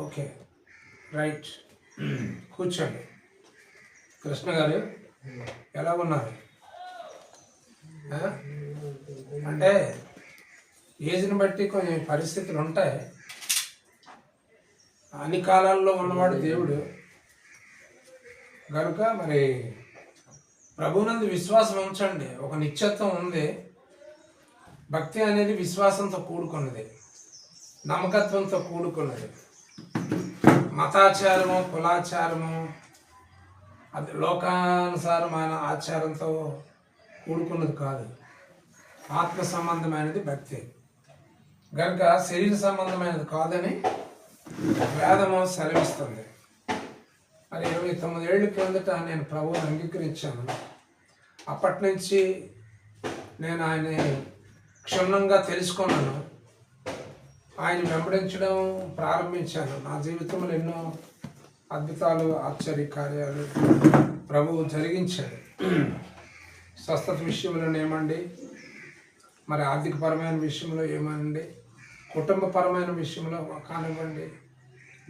Okay. Right. కూర్చోండి. కృష్ణ గారు ఎలా ఉన్నారు? అంటే ఏజ్ని బట్టి కొన్ని పరిస్థితులు ఉంటాయి. అన్ని కాలాల్లో ఉన్నవాడు దేవుడు. కనుక మరి ప్రభునందు విశ్వాసం ఉంచండి. ఒక నిత్యత్వం ఉంది. భక్తి అనేది విశ్వాసంతో కూడుకున్నది. నమ్మకత్వంతో కూడుకున్నది. మతాచారము కులాచారము అది లోకానుసారమైన ఆచారంతో కూడుకున్నది కాదు. ఆత్మ సంబంధమైనది భక్తి. గనుక శరీర సంబంధమైనది కాదని వేదము సెలవిస్తుంది. మరి ఇరవై తొమ్మిది ఏళ్ళ కిందట నేను ప్రభువుని అంగీకరించాను. అప్పటి నుంచి నేను ఆయన్ని క్షుణ్ణంగా తెలుసుకున్నాను. ఆయన వెంబడించడం ప్రారంభించాను. నా జీవితంలో ఎన్నో అద్భుతాలు ఆశ్చర్య కార్యాలు ప్రభువు జరిగించాడు. స్వస్థత విషయంలో ఏమండి? మరి ఆర్థికపరమైన విషయంలో ఏమనండి కుటుంబపరమైన విషయంలో కానివ్వండి.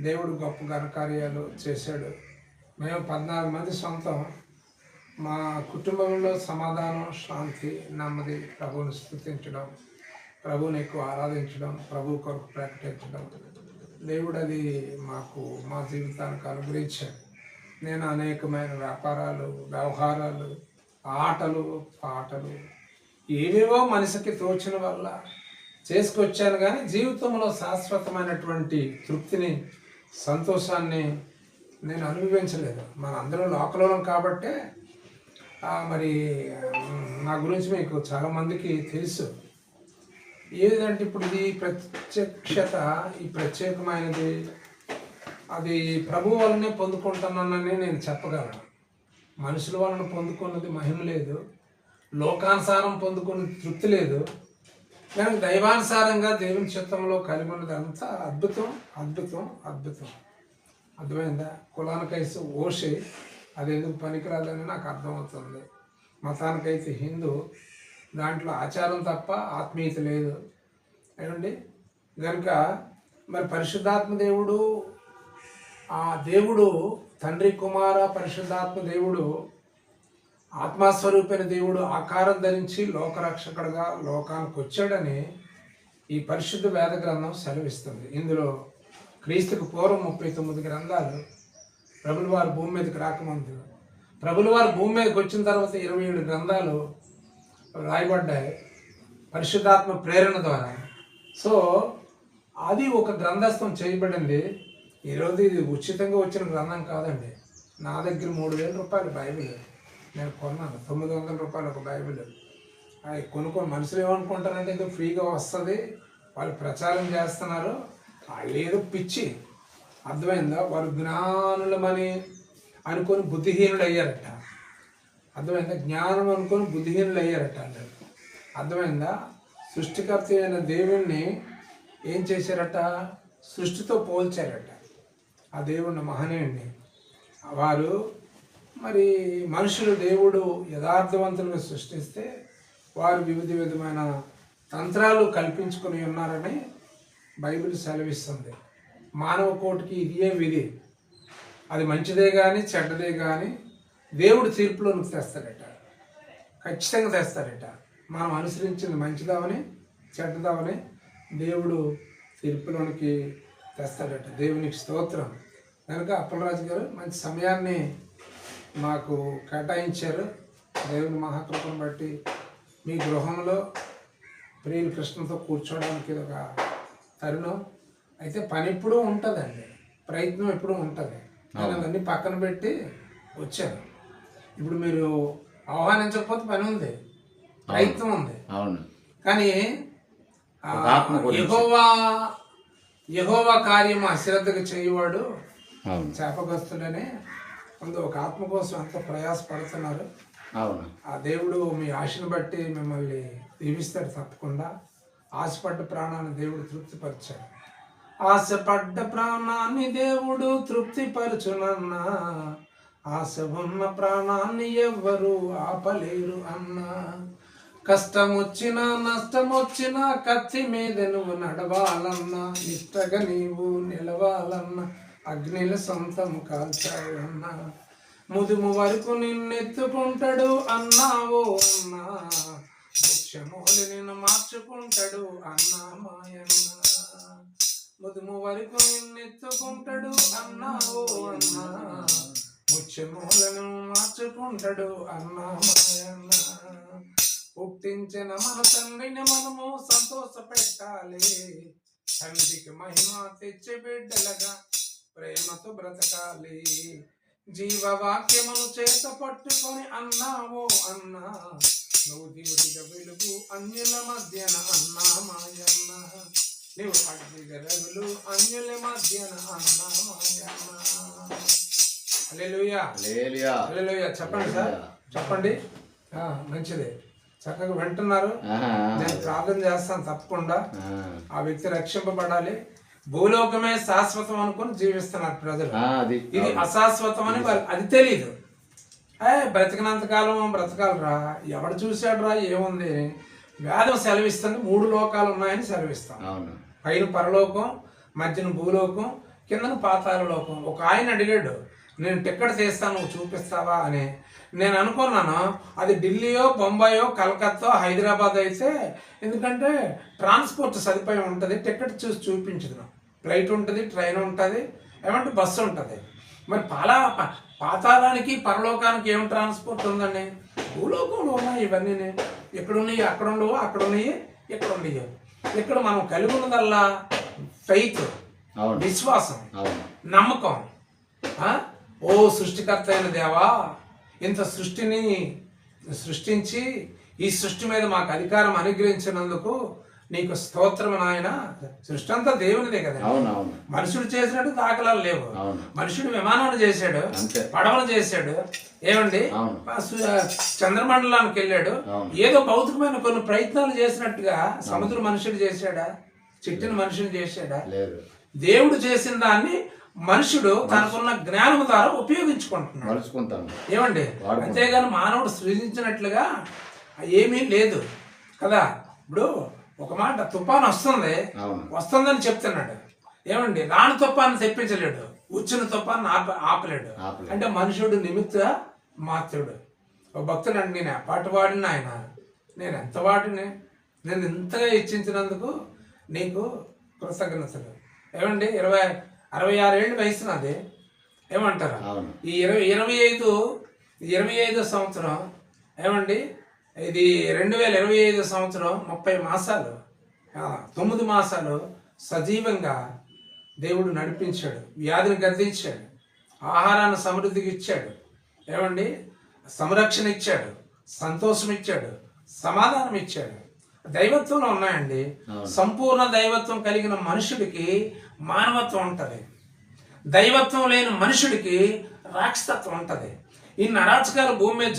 దేవుడు గొప్ప ఘనకార్యాలు చేశాడు. మేము పద్నాలుగు మంది సొంతం. మా కుటుంబంలో సమాధానం శాంతి నెమ్మది ప్రభువుని స్థుతించడం. ప్రభువుని ఎక్కువ ఆరాధించడం ప్రభు కొరకు ప్రకటించడం. దేవుడు అది మాకు మా జీవితానికి అనుగ్రహించాడు. నేను అనేకమైన వ్యాపారాలు వ్యవహారాలు ఆటలు పాటలు ఏవేవో మనిషికి తోచిన వల్ల చేసుకొచ్చాను కానీ జీవితంలో శాశ్వతమైనటువంటి తృప్తిని సంతోషాన్ని నేను అనుభవించలేదు. మన అందరం లోకలోనం కాబట్టే మరి నా గురించి మీకు చాలామందికి తెలుసు. ఏదంటే ఇప్పుడు ఇది ప్రత్యక్షత ఈ ప్రత్యేకమైనది అది ప్రభు వలనే పొందుకుంటున్నానని నేను చెప్పగలను. మనుషుల వలన పొందుకున్నది మహిమ లేదు. లోకానుసారం పొందుకున్న తృప్తి లేదు. కానీ దైవానుసారంగా దేవుని చిత్తంలో కలిగి ఉన్నదంతా అద్భుతం అద్భుతం అద్భుతం. అర్థమైందా? కులానికైతే ఓషి అది ఎందుకు పనికిరాదని నాకు అర్థమవుతుంది. మతానికైతే హిందూ దాంట్లో ఆచారం తప్ప ఆత్మీయత లేదు. ఏమండి? కనుక మరి పరిశుద్ధాత్మ దేవుడు ఆ దేవుడు తండ్రి కుమార పరిశుద్ధాత్మ దేవుడు ఆత్మస్వరూపైన దేవుడు ఆకారం ధరించి లోకరక్షకుడుగా లోకానికి వచ్చాడని ఈ పరిశుద్ధ వేద గ్రంథం సెలవిస్తుంది. ఇందులో క్రీస్తుకు పూర్వం ముప్పై తొమ్మిది గ్రంథాలు ప్రభులవారు భూమి మీదకి రాకముందు. ప్రభులవారు భూమి మీదకి వచ్చిన తర్వాత ఇరవై ఏడు గ్రంథాలు రాయబడ్డాయి. పరిశుద్ధాత్మ ప్రేరణ ద్వారా. సో అది ఒక గ్రంథస్థం చేయబడింది. ఈరోజు ఇది ఉచితంగా వచ్చిన గ్రంథం కాదండి. నా దగ్గర మూడు వేల రూపాయలు బైబిల్. నేను కొన్నాను. తొమ్మిది వందల రూపాయలు ఒక బైబిల్. అవి కొనుక్కొని మనుషులు ఏమనుకుంటారంటే ఇది ఫ్రీగా వస్తుంది. వాళ్ళు ప్రచారం చేస్తున్నారు. వాళ్ళు ఏదో పిచ్చి. అర్థమైందా? వారు జ్ఞానులమని అనుకొని బుద్ధిహీనులు అయ్యారట అర్థమైందా? జ్ఞానం అనుకొని బుద్ధిహీనులు అయ్యారట అందరు. అర్థమైందా? సృష్టికర్త అయిన దేవుణ్ణి ఏం చేశారట? సృష్టితో పోల్చారట. ఆ దేవుణ్ణి మహనీయుణ్ణి. వారు మరి మనుషులు దేవుడు యథార్థవంతులను సృష్టిస్తే వారు వివిధ విధమైన తంత్రాలు కల్పించుకొని ఉన్నారని బైబిల్ సెలవిస్తుంది. మానవ కోటికి ఇదే విధి. అది మంచిదే కానీ చెడ్డదే కానీ దేవుడు తీర్పులోనికి తెస్తాడట. ఖచ్చితంగా తెస్తాడట. మనం అనుసరించింది మంచిదామని చెడ్డదామని దేవుడు తీర్పులోనికి తెస్తాడట. దేవునికి స్తోత్రం. కనుక అప్పలరాజు గారు మంచి సమయాన్ని మాకు కేటాయించారు. దేవుని మహాకృపను బట్టి మీ గృహంలో ప్రియులు కృష్ణతో కూర్చోవడానికి ఇది ఒక తరుణం. అయితే పని ఎప్పుడూ ఉంటుందండి. ప్రయత్నం ఎప్పుడూ ఉంటుంది. నేను అవన్నీ పక్కన పెట్టి వచ్చాను ఇప్పుడు మీరు ఆహ్వానించకపోతే పని ఉంది. ప్రయత్నం ఉంది. అవును. కానీ. యెహోవా యెహోవా కార్యం అశ్రద్ధగా చేయవాడు అవును. శాపగ్రస్తుడని ముందు ఒక ఆత్మ కోసం ఎంతో ప్రయాసపడుతున్నారు. అవును. ఆ దేవుడు మీ ఆశను బట్టి మిమ్మల్ని దీవిస్తాడు తప్పకుండా. ఆశపడ్డ ప్రాణాన్ని దేవుడు తృప్తిపరిచాడు. ఆశపడ్డ ప్రాణాన్ని దేవుడు తృప్తిపరచునన్నా ఆశ ఉన్న ప్రాణాన్ని ఎవ్వరు ఆపలేరు అన్నా. కష్టమొచ్చినా నష్టమొచ్చినా కత్తి మీద నువ్వు నడవాలన్నా. నిష్టగా నీవు నిలవాలన్నా. అగ్నిల సొంతం కాల్చాలన్నా ముదుము వరకు నిన్నెత్తుకుంటాడు అన్నావో అన్నా. వృక్షమూలి నిన్ను మార్చుకుంటాడు అన్నా మాయన్న. ముదుము వరకు నిన్నెత్తుకుంటాడు అన్నావో అన్నా. ముత్యమూలను మార్చుకుంటాడు అన్నా మాయన్న. పుట్టించిన మన తండ్రిని మనము సంతోష పెట్టాలి తండ్రికి మహిమ తెచ్చి బిడ్డలగా ప్రేమతో బ్రతకాలి. జీవవాక్యమును చేత పట్టుకొని అన్నావో అన్నా. నువ్వు దేవుడిగా వెలుగు అన్యుల మధ్యన అన్నా మాయన్న. నువ్వు అగ్నిగా రగులు అన్యుల మధ్యన అన్నా మాయన్న. చెప్పండి సార్. చెప్పండి. మంచిది. చక్కగా వింటున్నారు. నేను ప్రార్థన చేస్తాను తప్పకుండా. ఆ. వ్యక్తి రక్షింపబడాలి. భూలోకమే శాశ్వతం అనుకుని జీవిస్తున్నారు ప్రజలు. ఇది అశాశ్వతం అని అది తెలియదు ఏ బ్రతికినంత కాలం బ్రతకాలరా. ఎవడు చూశాడురా ఏముంది? వేదం సెలవిస్తుంది. మూడు లోకాలు ఉన్నాయని సెలవిస్తాం. పైన పరలోకం మధ్యన భూలోకం కిందన పాతాల లోకం ఒక ఆయన అడిగాడు నేను టిక్కెట్ తీస్తాను నువ్వు చూపిస్తావా అని. నేను అనుకున్నాను అది ఢిల్లీయో బొంబాయో కలకత్తా హైదరాబాద్ అయితే ఎందుకంటే ట్రాన్స్పోర్ట్ సదుపాయం ఉంటుంది టికెట్ చూసి చూపించదు ఫ్లైట్ ఉంటుంది ట్రైన్ ఉంటుంది ఏమంటే బస్సు ఉంటుంది. మరి పాలా పాతాళానికి పరలోకానికి ఏం ట్రాన్స్పోర్ట్ ఉందండి? భూలోకంలో ఉన్నాయి ఇవన్నీ ఎక్కడ ఉన్నాయి అక్కడ ఉండవు అక్కడ ఉన్నాయి ఇక్కడ ఉన్నాయి ఇక్కడ మనం కలిగి ఉన్నదల్లా ఫెయిత్ విశ్వాసం నమ్మకం. ఆ? ఓ సృష్టికర్త అయిన దేవా ఇంత సృష్టిని సృష్టించి ఈ సృష్టి మీద మాకు అధికారం అనుగ్రహించినందుకు నీకు స్తోత్రం నాయన. సృష్టి అంతా దేవునిదే కదా. మనుషుడు చేసినట్టు దాఖలాలు లేవు. మనుషుడు విమానాలు చేశాడు. పడవలు చేశాడు. ఏమండి? చంద్రమండలానికి వెళ్ళాడు. ఏదో భౌతికమైన కొన్ని ప్రయత్నాలు చేసినట్టుగా సముద్ర మనుషుడు చేశాడా? చిట్టిన మనుషుడు చేశాడా? దేవుడు చేసిన దాన్ని మనుషుడు తనకున్న జ్ఞానం ద్వారా ఉపయోగించుకుంటున్నాడు. మలుచుకుంటాను ఏమండి. అంతేగాని మానవుడు సృజించినట్లుగా ఏమీ లేదు. కదా? ఇప్పుడు ఒక మాట తుఫాన్ వస్తుంది. అవును. వస్తుందని చెప్తున్నాడు. ఏమండి? రాని తుఫాను తెప్పించలేడు. వచ్చిన తుఫాను ఆప ఆపలేడు. ఆపలేడు. అంటే మనుషుడు నిమిత్త మాత్రుడు. ఒక భక్తుడు అండి నేను ఆ పాట వాడిన ఆయన? నేను ఎంత వాడిని? నేను ఇంతగా ఇచ్చించినందుకు నీకు కృతజ్ఞతలు ఏమండి? ఇరవై అరవై ఆరేళ్ళు వయసు నాది ఏమంటారు ఈ ఇరవై ఇరవై ఐదు ఇరవై ఐదు సంవత్సరం ఏమండి? ఇది రెండు వేల ఇరవై ఐదు సంవత్సరం ముప్పై మాసాలు. తొమ్మిది మాసాలు సజీవంగా దేవుడు నడిపించాడు వ్యాధిని గద్దించాడు ఆహారాన్ని సమృద్ధికి ఇచ్చాడు ఏమండి? సంరక్షణ ఇచ్చాడు సంతోషం ఇచ్చాడు సమాధానం ఇచ్చాడు. దైవత్వంలో ఉన్నాయండి. సంపూర్ణ దైవత్వం కలిగిన మనుషుడికి మానవత్వం ఉంటుంది. దైవత్వం లేని మనుషుడికి రాక్షసత్వం ఉంటుంది. ఈ నరాచకాలు భూమి మీద